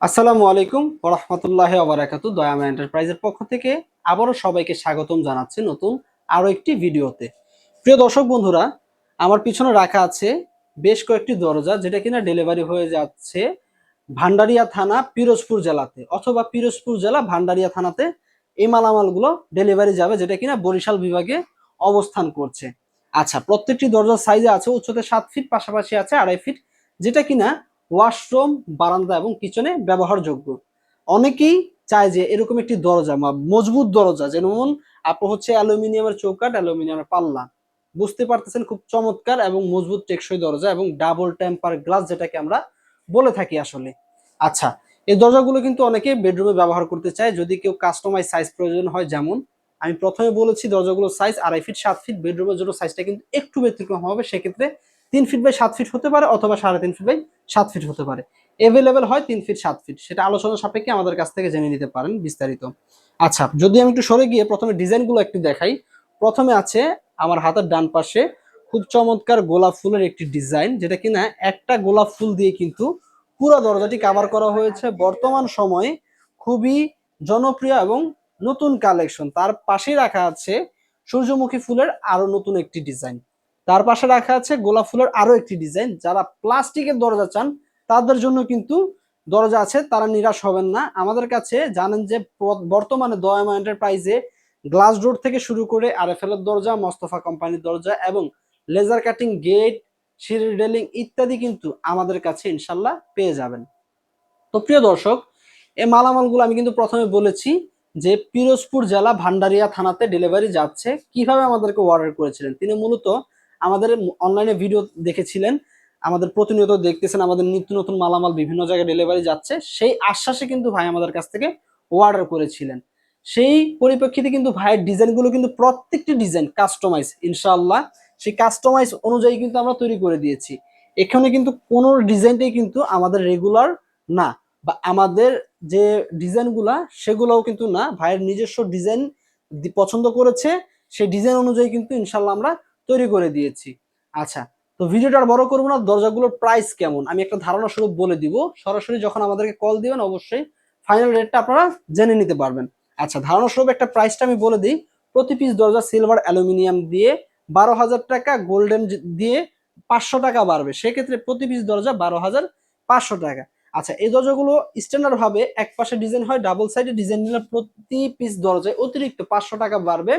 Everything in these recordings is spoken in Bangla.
আসসালামু আলাইকুম ওরহমতুল্লাহ আবরাকাতু দয়ামা এন্টারপ্রাইজের পক্ষ থেকে আবারও সবাইকে স্বাগতম জানাচ্ছি নতুন আরও একটি ভিডিওতে। প্রিয় দর্শক বন্ধুরা, আমার পিছনে রাখা আছে বেশ কয়েকটি দরজা যেটা কিনা ডেলিভারি হয়ে যাচ্ছে ভান্ডারিয়া থানা পিরোজপুর জেলাতে অথবা পিরোজপুর জেলা ভান্ডারিয়া থানাতে এই মালামালগুলো ডেলিভারি যাবে যেটা কিনা বরিশাল বিভাগে অবস্থান করছে। আচ্ছা প্রত্যেকটি দরজার সাইজে আছে উচ্চতা সাত ফিট পাশাপাশি আছে আড়াই ফিট যেটা কিনা ওয়াশরুম, বারান্দা এবং কিচেনে ব্যবহারযোগ্য। অনেকেই চায় যে এরকম একটি দরজা মজবুত দরজা, যেমন আপনার হচ্ছে অ্যালুমিনিয়ামের চৌকাট অ্যালুমিনিয়ামের পাল্লা। বুঝতে পারতেছেন খুব চমৎকার এবং মজবুত টেকসই দরজা এবং ডাবল টেম্পার গ্লাস যেটাকে আমরা বলে থাকি আসলে। আচ্ছা এই দরজাগুলো কিন্তু অনেকে বেডরুমে ব্যবহার করতে চায়। যদি কেউ কাস্টমাইজ সাইজ প্রয়োজন হয়, যেমন আমি প্রথমে বলেছি দরজাগুলোর সাইজ আড়াই ফিট সাত ফিট বেডরুমের জন্য সাইজটা কিন্তু একটু ব্যতিক্রম হবে। সেক্ষেত্রে তিন ফিট বাই সাত ফিট হতে পারে অথবা সাড়ে তিন ফিট বাই সাত ফিট হতে পারে। এভেলেবেল হয় তিন ফিট সাত ফিট সেটা আলোচনা সাপেক্ষে আমাদের কাছ থেকে জেনে নিতে পারেন বিস্তারিত। আচ্ছা যদি আমি একটু সরে গিয়ে প্রথমে ডিজাইনগুলো একটু দেখাই। প্রথমে আছে আমার হাতের ডান পাশে খুব চমৎকার গোলাপ ফুলের একটি ডিজাইন যেটা কিনা একটা গোলাপ ফুল দিয়ে কিন্তু পুরো দরজাটি কাভার করা হয়েছে। বর্তমান সময়ে খুবই জনপ্রিয় এবং নতুন কালেকশন তার পাশেই রাখা আছে সূর্যমুখী ফুলের আরও নতুন একটি ডিজাইন তার পাশে রাখা আছে গোলাপ ফুলের আরও একটি ডিজাইন। যারা প্লাস্টিকের দরজা চান, তাদের জন্য কিন্তু দরজা আছে, তারা নিরাশ হবেন না। আমাদের কাছে জানেন যে বর্তমানে দয়ামা এন্টারপ্রাইজে গ্লাস ডোর থেকে শুরু করে আরএফএল এর দরজা, মোস্তফা কোম্পানির দরজা এবং লেজার কাটিং গেট, সিঁড়ি রেলিং ইত্যাদি কিন্তু আমাদের কাছে ইনশাল্লাহ পেয়ে যাবেন। তো প্রিয় দর্শক এই মালামালগুলো আমি কিন্তু প্রথমে বলেছি যে পিরোজপুর জেলা ভান্ডারিয়া থানাতে ডেলিভারি যাচ্ছে। কীভাবে আমাদেরকে অর্ডার করেছিলেন? তিনি মূলত আমাদের অনলাইনে ভিডিও দেখেছিলেন, আমাদের প্রতিনিয়ত দেখতেছেন, আমাদের নিত্য নতুন মালামাল বিভিন্ন জায়গায় ডেলিভারি যাচ্ছে, সেই আশ্বাসে কিন্তু ভাই আমাদের কাছ থেকে অর্ডার করেছিলেন। সেই পরিপ্রেক্ষিতে কিন্তু ভাইয়ের ডিজাইনগুলো কিন্তু প্রত্যেকটি ডিজাইন কাস্টমাইজ ইনশাআল্লাহ। সেই কাস্টমাইজ অনুযায়ী কিন্তু আমরা তৈরি করে দিয়েছি। এখানে কিন্তু কোনো ডিজাইনটাই কিন্তু আমাদের রেগুলার না বা আমাদের যে ডিজাইনগুলা সেগুলোও কিন্তু না। ভাইয়ের নিজস্ব ডিজাইন পছন্দ করেছে। সেই ডিজাইন অনুযায়ী কিন্তু ইনশাল্লাহ আমরা তৈরি করে দিয়েছি। আচ্ছা তো ভিডিওটা আর বড় করব না, দরজাগুলোর প্রাইস কেমন? আমি একটা ধারণা স্বরূপ বলে দিব। সরাসরি যখন আমাদেরকে কল দিবেন, অবশ্যই ফাইনাল রেটটা আপনারা জেনে নিতে পারবেন। আচ্ছা ধারণা স্বরূপ একটা প্রাইসটা আমি বলে দিই। প্রতি পিস দরজা সিলভার অ্যালুমিনিয়াম দিয়ে বারো হাজার টাকা গোল্ডেন দিয়ে পাঁচশো টাকা বাড়বে। সেক্ষেত্রে প্রতি পিস দরজা বারো হাজার পাঁচশো টাকা। আচ্ছা এই দরজাগুলো স্ট্যান্ডার্ড ভাবে এক পাশে ডিজাইন হয় ডাবল সাইডে ডিজাইন নিলে প্রতি পিস দরজায় অতিরিক্ত পাঁচশো টাকা বাড়বে।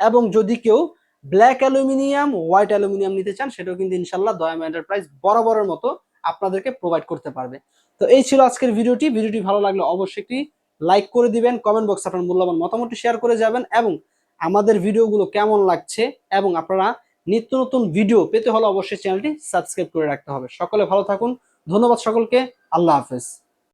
এবং যদি কেউ ব্ল্যাক অ্যালুমিনিয়াম, হোয়াইট অ্যালুমিনিয়াম নিতে চান, সেটাও কিন্তু ইনশাল্লাহ দয়াম এন্টারপ্রাইজ বরাবরের মতো আপনাদেরকে প্রোভাইড করতে পারবে। তো এই ছিল আজকের ভিডিওটি। ভিডিওটি ভালো লাগলে অবশ্যই একটি লাইক করে দিবেন কমেন্ট বক্সে আপনার মূল্যবান মতামতটি শেয়ার করে যাবেন এবং আমাদের ভিডিওগুলো কেমন লাগছে এবং আপনারা নিত্য নতুন ভিডিও পেতে হলে অবশ্যই চ্যানেলটি সাবস্ক্রাইব করে রাখতে হবে। সকলে ভালো থাকুন। ধন্যবাদ সকলকে। আল্লাহ হাফেজ।